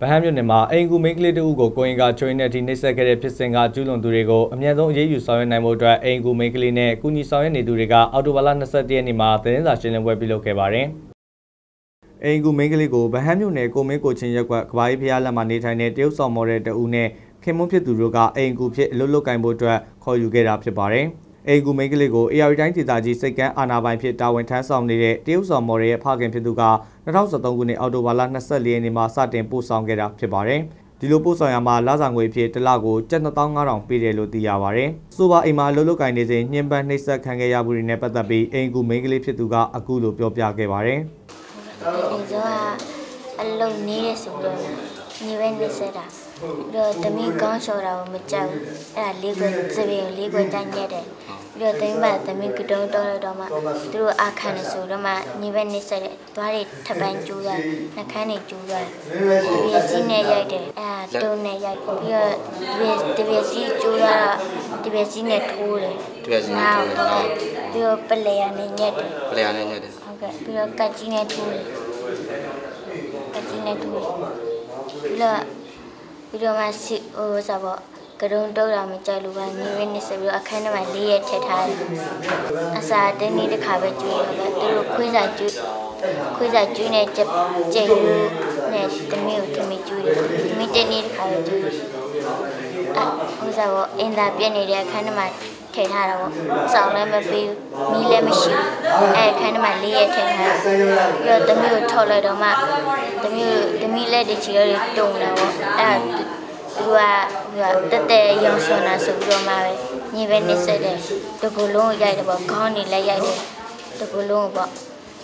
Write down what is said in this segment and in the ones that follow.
ဗဟန်းမြို့နယ်မှာအိမ်ကူမိန်းကလေးတဦးကိုကိုရင်ကချိုင်းနဲ့ထိနှိပ်စက်ခဲ့တဲ့ဖြစ်စဉ်ကကျူးလွန်သူတွေကိုအမြန်ဆုံးအရေးယူဆောင်ရွက်နိုင်ဖို့အတွက်အိမ်ကူမိန်းကလေးနဲ့ကုညီဆောင်ရွက်နေသူတွေကအော်တိုဘာလ22ရက်နေ့မှာသတင်းစာရှင်းလင်းပွဲပြုလုပ်ခဲ့ပါတယ်။အိမ်ကူမိန်းကလေးကိုဗဟန်းမြို့နယ်ကိုမင်းကိုချင်းရက်ကွက်ကဘာကြီးဖျားလက်မှာနေထိုင်တဲ့တရုတ်ဆောင်မော်တဲ့တဦးနဲ့ခင်မွန်းဖြစ်သူတို့ကအိမ်ကူဖြစ်အလွတ်လွတ်ကင်ဖို့အတွက်ခေါ်ယူခဲ့တာဖြစ်ပါတယ်။ အိမ်ကူမိန်းကလေးကို AR တိုင်းဒေသကြီးစိတ်ကန်းအာနာပိုင်ဖြစ်တာဝန်ထမ်းဆောင်နေတဲ့တရုတ်ဆောင်မော်ရဲ့ဖခင်ဖြစ်သူက2023ခုနှစ်အောက်တိုဘာလ24ရက်နေ့မှာစတင်ပို့ဆောင်ခဲ့တာဖြစ်ပါတယ်။ဒီလိုပို့ဆောင်ရမှာလစာငွေအဖြစ်တစ်လကို7500ပေးတယ်လို့သိရပါတယ်။ဆိုပါအိမ်မှာလှုပ်လှုပ်ကင်နေစဉ်ညှဉ်းပန်းနှိပ်စက်ခံခဲ့ရမှုတွေနဲ့ပတ်သက်ပြီးအိမ်ကူမိန်းကလေးဖြစ်သူကအခုလိုပြောပြခဲ့ပါတယ်။။ဒီဆိုကအလုံးနေတဲ့ဆိုတော့ ညီပဲနေစတာ။ပြီးတော့တမီးကောင်းလျှော်တာကိုမကြောက်ဘူး။အဲ့ဒါလေးခွစပင်းလေးခွကြိုက်ရက်တယ်။ပြီးတော့တမီးပါတမီးကတုံးတော့တော့မှသူတို့အခန်းနေဆိုတော့မှညီပဲနေဆက်တယ်။သွားတွေထပန်းကျူးရတယ်။နှခမ်းတွေကျူးရတယ်။ဒီပြစီနဲ့ရိုက်တယ်။အဲ့ဒါတုံးနဲ့ရိုက်ပြီးတော့ဒီပြစီကျူးရတာဒီပြစီနဲ့ထိုးတယ်။ဒီပြစီနဲ့ထိုးတယ်နော်ပြီးတော့ပလေရနဲ့ညက်တယ်ပလေယာနဲ့ညက်တယ်ဟုတ်ကဲ့ပြီးတော့ကတ်ကြီးနဲ့ထိုးတယ်ကတ်ကြီးနဲ့ထိုးတယ် ပြီးတော့ပြီးတော့မှစီဟိုစားပေါ့ကရုံတုတ်တာမကြိုက်လို့ပါညီရင်းနေဆိုပြီးတော့အခန်းထဲမှာလေးရက်ထည့်ထားတယ်အစာတင်းနေ့တစ်ခါပဲကျွေးရပဲသူတို့ခွေးစာကျွေးခွေးစာကျွေးနေကြက်ကြက်ယူနဲ့တမီးကိုတမီးကျွေးတယ်တမီးတင်းနေ့တစ်ခါပဲကျွေးတယ်အဟိုစားပေါ့အင်တာပြက်နေတဲ့အခန်းထဲမှာ ထည့်ထားတာပေါ့စောင်းလည်းမပေးဘူးမီးလည်းမရှိဘူးအဲအခန်းထဲမှာလေးရက်ထည့်ထားတယ်ပြီးတော့တမီးကိုထောက်လိုက်တော့မှတမီးတမီးလက်တွေချီတော့တုံတာပေါ့အဲသူကဟိုတက်တဲ့ရောင်စွမ်းတာဆိုပြီးတော့မှပဲညီပဲနေဆက်တယ်တကူလုံးကိုရိုက်တယ်ပေါ့ခေါင်းနေလည်းရိုက်တယ်တကူလုံးကိုပေါ့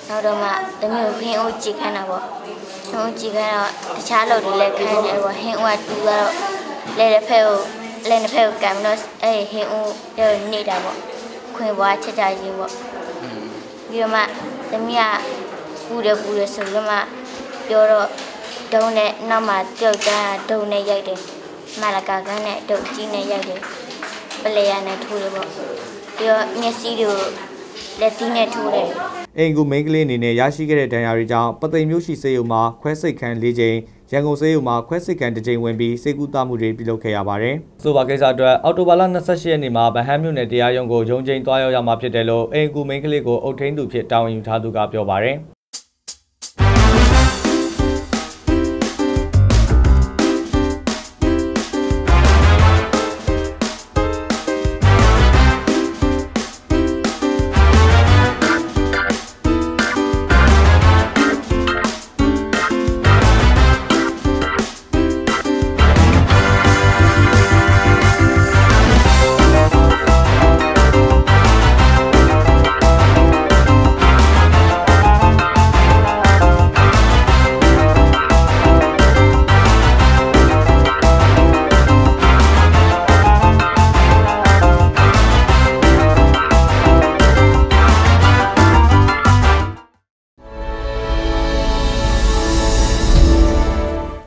နောက်တော့မှတမီးကိုခင်းအိုးကြည့်ခန်းတာပေါ့ခင်းအိုးကြည့်ခန်းတော့တခြားလုပ်တွေလည်းခန်းတယ်ပေါ့ဟင်းအိုးကတူတော့လဲတဲ့ဖက်ကို လဲတဲ့ဖက်ကိုကံတော့အဲဟင်းအိုးတော့နေတာပေါ့ခွင်ဘွားချက်ချရေးပေါ့ပြီးတော့မှတမီးကပူတယ်ပူတယ်ဆိုပြီးတော့မှပြောတော့ဒုံနဲ့နောက်မှပြုတ်တာဒုံနဲ့ရိုက်တယ်မလာကကန်းနဲ့ဒုံကြီးနဲ့ရိုက်တယ်ပလေယာနဲ့ထိုးတယ်ပေါ့ပြီးတော့မျက်စိတွေကိုလက်သီးနဲ့ထိုးတယ် အိမ်ကူမိန်းကလေးအနေနဲ့ရရှိခဲ့တဲ့ဒဏ်ရာတွေကြောင့်ပသိမ်မျိုးရှိစေယုံမှာခွဲစိတ်ခန်း၄ကြိမ်ရန်ကုန်စေယုံမှာခွဲစိတ်ခန်းတစ်ကြိမ်ဝင်ပြီးစေကူတာမှုတွေပြုလုပ်ခဲ့ရပါတယ်။ဆိုပါကိစ္စအတွက်အော်တိုဘာလ28ရက်နေ့မှာဗဟန်းမြို့နယ်တရားရုံးကိုရုံးချိန်သွားရောက်ရမှာဖြစ်တယ်လို့အိမ်ကူမိန်းကလေးကိုအုပ်ထိန်းသူဖြစ်တာဝန်ယူထားသူကပြောပါတယ်။